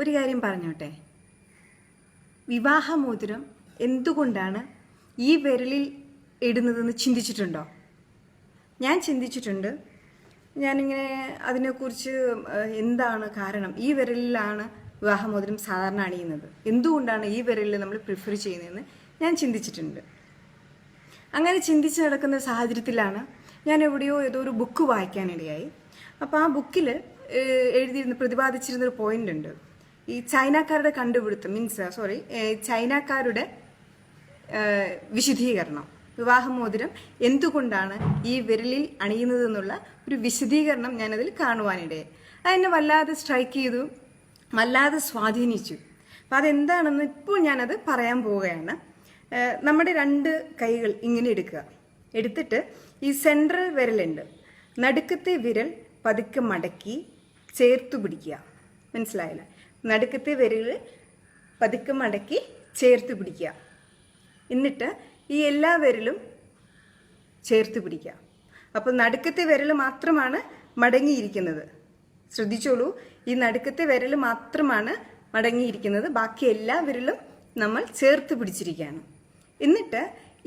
ഒരു കാര്യം പറഞ്ഞോട്ടെ? വിവാഹമോതിരം എന്തുകൊണ്ടാണ് ഈ വിരലിൽ ഇടുന്നതെന്ന് ചിന്തിച്ചിട്ടുണ്ടോ? ഞാൻ ചിന്തിച്ചിട്ടുണ്ട്. ഞാനിങ്ങനെ അതിനെക്കുറിച്ച് എന്താണ് കാരണം? ഈ വിരലിലാണ് വിവാഹമോതിരം സാധാരണ അണിയുന്നത്. എന്തുകൊണ്ടാണ് ഈ വിരലിൽ നമ്മൾ പ്രിഫർ ചെയ്യുന്നതെന്ന് ഞാൻ ചിന്തിച്ചിട്ടുണ്ട്. അങ്ങനെ ചിന്തിച്ച് നടക്കുന്ന സാഹചര്യത്തിലാണ് ഞാൻ എവിടെയോ ഏതോ ഒരു ബുക്ക് വായിക്കാനിടയായി അപ്പോൾ ആ ബുക്കിൽ എഴുതിയിരുന്ന പ്രതിപാദിച്ചിരുന്നൊരു പോയിന്റ് ഉണ്ട്. ഈ ചൈനക്കാരുടെ കണ്ടുപിടുത്തം മീൻസ് സോറി ചൈനക്കാരുടെ ഏഹ്, വിശദീകരണം വിവാഹമോതിരം എന്തുകൊണ്ടാണ് ഈ വിരലിൽ അണിയുന്നത് എന്നുള്ള ഒരു വിശദീകരണം ഞാനതിൽ കാണുവാനിടയായി അതെന്നെ വല്ലാതെ സ്ട്രൈക്ക് ചെയ്തു വല്ലാതെ സ്വാധീനിച്ചു. അപ്പം അതെന്താണെന്ന് ഇപ്പോൾ ഞാനത് പറയാൻ പോവുകയാണ്. നമ്മുടെ രണ്ട് കൈകൾ ഇങ്ങനെ എടുക്കുക. എടുത്തിട്ട് ഈ സെൻട്രൽ വിരലുണ്ട്. നടുക്കത്തെ വിരൽ പതുക്കെ മടക്കി ചേർത്തു പിടിക്കുക. മനസ്സിലായില്ല? നടുക്കത്തെ വിരൽ പതുക്കെ മടക്കി ചേർത്ത് പിടിക്കുക. എന്നിട്ട് ഈ എല്ലാ വിരലും ചേർത്ത് പിടിക്കുക. അപ്പോൾ നടുക്കത്തെ വിരൽ മാത്രമാണ് മടങ്ങിയിരിക്കുന്നത്. ശ്രദ്ധിച്ചോളൂ ഈ നടുക്കത്തെ വിരൽ മാത്രമാണ് മടങ്ങിയിരിക്കുന്നത്. ബാക്കി എല്ലാ വിരലും നമ്മൾ ചേർത്ത് പിടിച്ചിരിക്കുകയാണ്. എന്നിട്ട്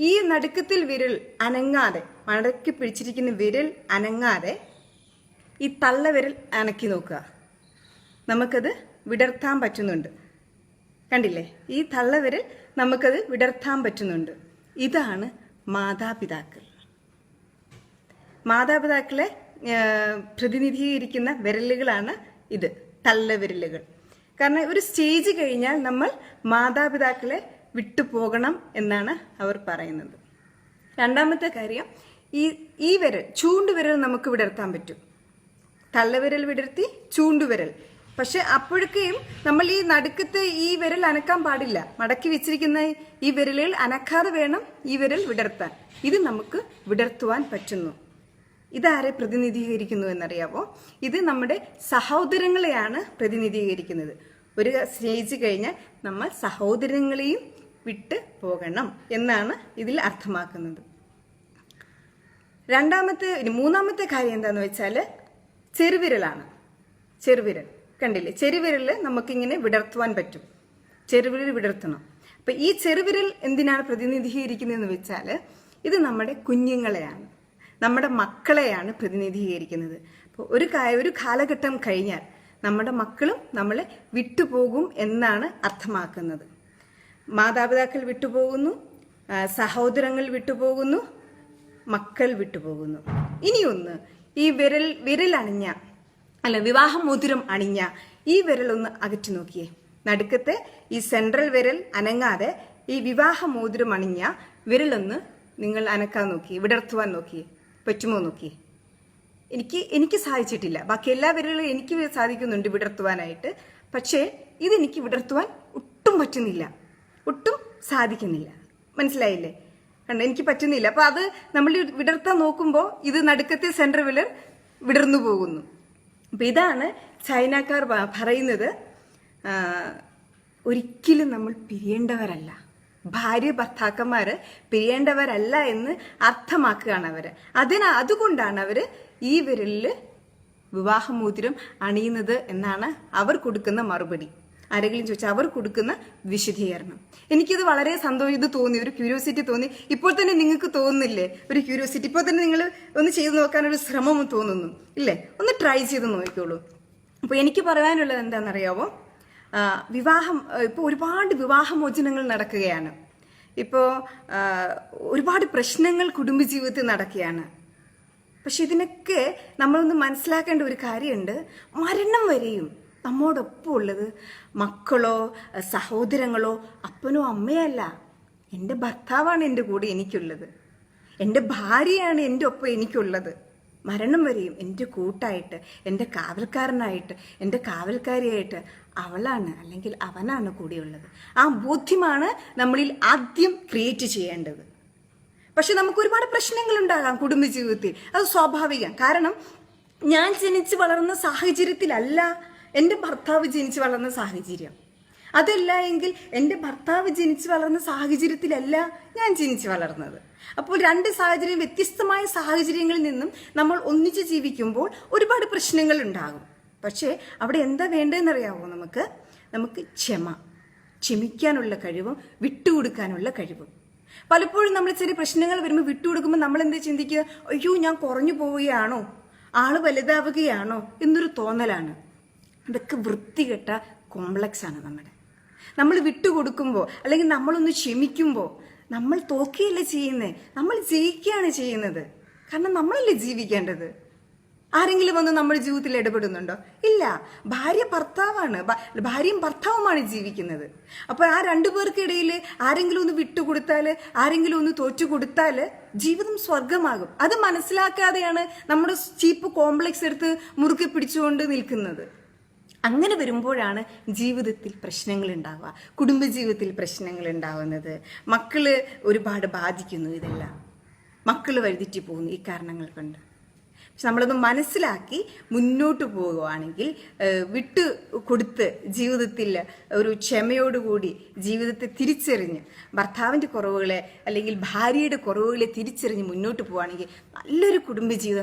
ഈ നടുക്കത്തിൽ വിരൽ അനങ്ങാതെ മടക്കി പിടിച്ചിരിക്കുന്ന വിരൽ അനങ്ങാതെ ഈ തള്ള വിരൽ അനക്കി നോക്കുക. നമുക്കത് വിടർത്താൻ പറ്റുന്നുണ്ട്. കണ്ടില്ലേ? ഈ തള്ളവിരൽ നമുക്കത് വിടർത്താൻ പറ്റുന്നുണ്ട്. ഇതാണ് മാതാപിതാക്കൾ. മാതാപിതാക്കളെ പ്രതിനിധീകരിക്കുന്ന വിരലുകളാണ് ഇത് തള്ളവിരലുകൾ. കാരണം ഒരു സ്റ്റേജ് കഴിഞ്ഞാൽ നമ്മൾ മാതാപിതാക്കളെ വിട്ടുപോകണം എന്നാണ് അവർ പറയുന്നത്. രണ്ടാമത്തെ കാര്യം ഈ ഈ വിരൽ ചൂണ്ടുവിരൽ നമുക്ക് വിടർത്താൻ പറ്റും. തള്ളവിരൽ വിടർത്തി ചൂണ്ടുവിരൽ. പക്ഷെ അപ്പോഴൊക്കെയും നമ്മൾ ഈ നടുക്കത്തെ ഈ വിരൽ അനക്കാൻ പാടില്ല. മടക്കി വെച്ചിരിക്കുന്ന ഈ വിരലുകൾ അനക്കാതെ വേണം ഈ വിരൽ വിടർത്താൻ. ഇത് നമുക്ക് വിടർത്തുവാൻ പറ്റുന്നു. ഇതാരെ പ്രതിനിധീകരിക്കുന്നു എന്നറിയാവോ? ഇത് നമ്മുടെ സഹോദരങ്ങളെയാണ് പ്രതിനിധീകരിക്കുന്നത്. ഒരു സ്റ്റേജ് കഴിഞ്ഞാൽ നമ്മൾ സഹോദരങ്ങളെയും വിട്ട് പോകണം എന്നാണ് ഇതിൽ അർത്ഥമാക്കുന്നത്. രണ്ടാമത്തെ മൂന്നാമത്തെ കാര്യം എന്താന്ന് വെച്ചാൽ ചെറുവിരലാണ്. ചെറുവിരൽ. കണ്ടില്ലേ? ചെറുവിരൽ നമുക്കിങ്ങനെ വിടർത്തുവാൻ പറ്റും. ചെറുവിരൽ വിടർത്തണം. അപ്പൊ ഈ ചെറുവിരൽ എന്തിനാണ് പ്രതിനിധീകരിക്കുന്നതെന്ന് വെച്ചാൽ ഇത് നമ്മുടെ കുഞ്ഞുങ്ങളെയാണ്. നമ്മുടെ മക്കളെയാണ് പ്രതിനിധീകരിക്കുന്നത്. അപ്പോൾ ഒരു ഒരു കാലഘട്ടം കഴിഞ്ഞാൽ നമ്മുടെ മക്കളും നമ്മളെ വിട്ടുപോകും എന്നാണ് അർത്ഥമാക്കുന്നത്. മാതാപിതാക്കൾ വിട്ടുപോകുന്നു സഹോദരങ്ങൾ വിട്ടുപോകുന്നു മക്കൾ വിട്ടുപോകുന്നു. ഇനിയൊന്ന് ഈ വിരൽ അണിഞ്ഞ അല്ല വിവാഹമോതിരം അണിഞ്ഞ ഈ വിരൽ ഒന്ന് അകറ്റി നോക്കിയേ. നടുക്കത്തെ ഈ സെൻട്രൽ വിരൽ അനങ്ങാതെ ഈ വിവാഹമോതിരം അണിഞ്ഞ വിരലൊന്ന് നിങ്ങൾ അനക്കാൻ നോക്കി വിടർത്തുവാൻ നോക്കി പറ്റുമോ നോക്കി. എനിക്ക് എനിക്ക് സാധിച്ചിട്ടില്ല. ബാക്കി എല്ലാ വിരലുകളും എനിക്ക് സാധിക്കുന്നുണ്ട് വിടർത്തുവാനായിട്ട്. പക്ഷേ ഇതെനിക്ക് വിടർത്തുവാൻ ഒട്ടും പറ്റുന്നില്ല. ഒട്ടും സാധിക്കുന്നില്ല. മനസ്സിലായില്ലേ? കണ്ടോ എനിക്ക് പറ്റുന്നില്ല. അപ്പൊ അത് നമ്മൾ വിടർത്താൻ നോക്കുമ്പോൾ ഇത് നടുക്കത്തെ സെൻട്രൽ വിരൽ വിടർന്നു പോകുന്നു. അപ്പൊ ഇതാണ് ചൈനക്കാർ പറയുന്നത്. ഒരിക്കലും നമ്മൾ പിരിയേണ്ടവരല്ല. ഭാര്യ ഭർത്താക്കന്മാര് പിരിയേണ്ടവരല്ല എന്ന് അർത്ഥമാക്കുകയാണ് അവർ അതിന് അതുകൊണ്ടാണ് അവർ ഈ വിരലിൽ വിവാഹമോതിരം അണിയുന്നത് എന്നാണ് അവർ കൊടുക്കുന്ന മറുപടി. ആരെങ്കിലും ചോദിച്ചാൽ അവർ കൊടുക്കുന്ന വിശദീകരണം. എനിക്കിത് വളരെ സന്തോഷം ഇത് തോന്നി ഒരു ക്യൂരിയോസിറ്റി തോന്നി. ഇപ്പോൾ തന്നെ നിങ്ങൾക്ക് തോന്നുന്നില്ലേ? ഒരു ക്യൂരിയോസിറ്റി ഇപ്പോൾ തന്നെ നിങ്ങൾ ഒന്ന് ചെയ്ത് നോക്കാനൊരു ശ്രമം തോന്നുന്നു. ഇല്ലേ? ഒന്ന് ട്രൈ ചെയ്ത് നോക്കിക്കോളൂ. അപ്പോൾ എനിക്ക് പറയാനുള്ളത് എന്താണെന്നറിയാവോ? വിവാഹം ഇപ്പോൾ ഒരുപാട് വിവാഹമോചനങ്ങൾ നടക്കുകയാണ്. ഇപ്പോൾ ഒരുപാട് പ്രശ്നങ്ങൾ കുടുംബജീവിതത്തിൽ നടക്കുകയാണ്. പക്ഷെ ഇതിനൊക്കെ നമ്മളൊന്ന് മനസ്സിലാക്കേണ്ട ഒരു കാര്യമുണ്ട്. മരണം വരെയും നമ്മോടൊപ്പം ഉള്ളത് മക്കളോ സഹോദരങ്ങളോ അപ്പനോ അമ്മയല്ല. എന്റെ ഭർത്താവാണ് എന്റെ കൂടെ എനിക്കുള്ളത്. എന്റെ ഭാര്യയാണ് എന്റെ ഒപ്പം എനിക്കുള്ളത്. മരണം വരെയും എന്റെ കൂട്ടായിട്ട് എന്റെ കാവൽക്കാരനായിട്ട് എന്റെ കാവൽക്കാരിയായിട്ട് അവളാണ് അല്ലെങ്കിൽ അവനാണ് കൂടെയുള്ളത്. ആ ബോധ്യമാണ് നമ്മളിൽ ആദ്യം ക്രിയേറ്റ് ചെയ്യേണ്ടത്. പക്ഷെ നമുക്ക് ഒരുപാട് പ്രശ്നങ്ങൾ ഉണ്ടാകാം കുടുംബജീവിതത്തിൽ. അത് സ്വാഭാവികം. കാരണം ഞാൻ ജനിച്ച് വളർന്ന സാഹചര്യത്തിലല്ല എന്റെ ഭർത്താവ് ജനിച്ച് വളർന്ന സാഹചര്യം. അതല്ല എങ്കിൽ എന്റെ ഭർത്താവ് ജനിച്ച് വളർന്ന സാഹചര്യത്തിലല്ല ഞാൻ ജനിച്ച് വളർന്നത്. അപ്പോൾ രണ്ട് സാഹചര്യം വ്യത്യസ്തമായ സാഹചര്യങ്ങളിൽ നിന്നും നമ്മൾ ഒന്നിച്ച് ജീവിക്കുമ്പോൾ ഒരുപാട് പ്രശ്നങ്ങൾ ഉണ്ടാകും. പക്ഷേ അവിടെ എന്താ വേണ്ടതെന്നറിയാവോ നമുക്ക്? നമുക്ക് ക്ഷമ ക്ഷമിക്കാനുള്ള കഴിവും വിട്ടുകൊടുക്കാനുള്ള കഴിവും. പലപ്പോഴും നമ്മൾ ചെറിയ പ്രശ്നങ്ങൾ വരുമ്പോൾ വിട്ടുകൊടുക്കുമ്പോൾ നമ്മൾ എന്താ ചിന്തിക്കുക? അയ്യോ ഞാൻ കുറഞ്ഞു പോവുകയാണോ? ആൾ വലുതാവുകയാണോ? എന്നൊരു തോന്നലാണ്. അതൊക്കെ വൃത്തികെട്ട കോംപ്ലക്സ് ആണ് നമ്മുടെ. നമ്മൾ വിട്ടുകൊടുക്കുമ്പോൾ അല്ലെങ്കിൽ നമ്മളൊന്ന് ക്ഷമിക്കുമ്പോൾ നമ്മൾ തോക്കുകയല്ല ചെയ്യുന്നത് നമ്മൾ ജയിക്കുകയാണ് ചെയ്യുന്നത്. കാരണം നമ്മളല്ലേ ജീവിക്കേണ്ടത്. ആരെങ്കിലും വന്ന് നമ്മുടെ ജീവിതത്തിൽ ഇടപെടുന്നുണ്ടോ? ഇല്ല. ഭാര്യ ഭർത്താവാണ്. ഭാര്യയും ഭർത്താവുമാണ് ജീവിക്കുന്നത്. അപ്പോൾ ആ രണ്ടു പേർക്കിടയിൽ ആരെങ്കിലും ഒന്ന് വിട്ടുകൊടുത്താൽ ആരെങ്കിലും ഒന്ന് തോറ്റു കൊടുത്താൽ ജീവിതം സ്വർഗമാകും അത് മനസ്സിലാക്കാതെയാണ് നമ്മുടെ ചീപ്പ് കോംപ്ലക്സ് എടുത്ത് മുറുകെ പിടിച്ചുകൊണ്ട് നിൽക്കുന്നത്. അങ്ങനെ വരുമ്പോഴാണ് ജീവിതത്തിൽ പ്രശ്നങ്ങൾ ഉണ്ടാവുക കുടുംബജീവിതത്തിൽ പ്രശ്നങ്ങൾ ഉണ്ടാവുന്നത് മക്കൾ ഒരുപാട് ബാധിക്കുന്നു ഇതെല്ലാം. മക്കൾ വഴുതിറ്റി പോകുന്നു ഈ കാരണങ്ങൾ കൊണ്ട്. പക്ഷെ നമ്മളത് മനസ്സിലാക്കി മുന്നോട്ട് പോവുകയാണെങ്കിൽ വിട്ടു കൊടുത്ത് ജീവിതത്തിൽ ഒരു ക്ഷമയോടുകൂടി ജീവിതത്തെ തിരിച്ചറിഞ്ഞ് ഭർത്താവിന്റെ കുറവുകളെ അല്ലെങ്കിൽ ഭാര്യയുടെ കുറവുകളെ തിരിച്ചറിഞ്ഞ് മുന്നോട്ട് പോവുകയാണെങ്കിൽ നല്ലൊരു കുടുംബജീവിതം